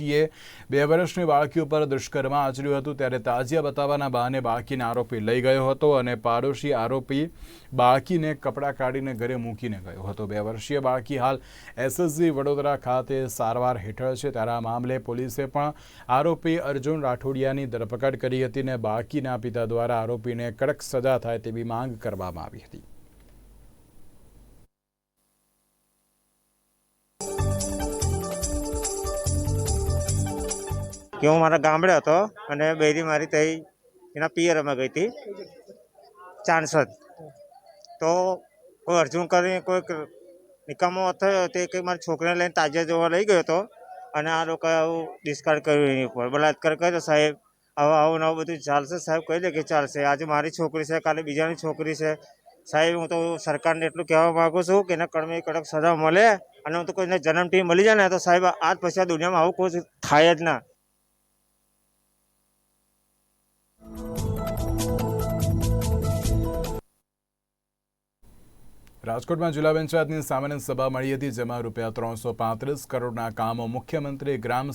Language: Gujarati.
એ બે વર્ષની બાળકી ઉપર દુષ્કર્મ આચર્યું હતું, ત્યારે તાજિયા બતાવવાના બહાને બાળકીને આરોપી લઈ ગયો હતો અને પાડોશી આરોપી બાળકીને કપડાં કાઢીને ઘરે મૂકીને ગયો હતો. બે વર્ષીય બાળકી હાલ એસએસજી વડોદરા ખાતે સારવાર હેઠળ છે. ત્યારે આ મામલે પોલીસે પણ આરોપી અર્જુન રાઠોડિયાની ધરપકડ કરી હતી અને બાળકીના પિતા દ્વારા આરોપીને કડક સજા થાય તેવી માંગ કરવામાં આવી હતી. કે હું મારા ગામડે હતો અને બૈરી મારી તઈ એના પિયરમાં ગઈ હતી, ચાણસદ. તો કોઈ અર્જુન કરીને કોઈક નિકામો થયો તે કંઈક મારી છોકરીને લઈને તાજિયા જોવા લઈ ગયો હતો અને આ લોકોએ આવું ડિસ્કાર્ડ કર્યું એની ઉપર. બલાત્કાર કર્યો સાહેબ, આવું આવું નવું બધું ચાલશે. સાહેબ કહી દે કે ચાલશે. આજે મારી છોકરી છે, કાલે બીજાની છોકરી છે. સાહેબ, હું તો સરકારને એટલું કહેવા માગું છું કે એના કડમે કડક સજા મળે અને હું તો કોઈને જન્મથી મળી જાય ને તો સાહેબ, આજ પછી આ દુનિયામાં આવું કોઈ થાય જ ના. રાજકોટમાં જિલ્લા પંચાયતની સામાન્ય સભા મળી હતી, જેમાં રૂપિયા ત્રણસો પાંત્રીસ કરોડના કામો મુખ્યમંત્રી ગ્રામ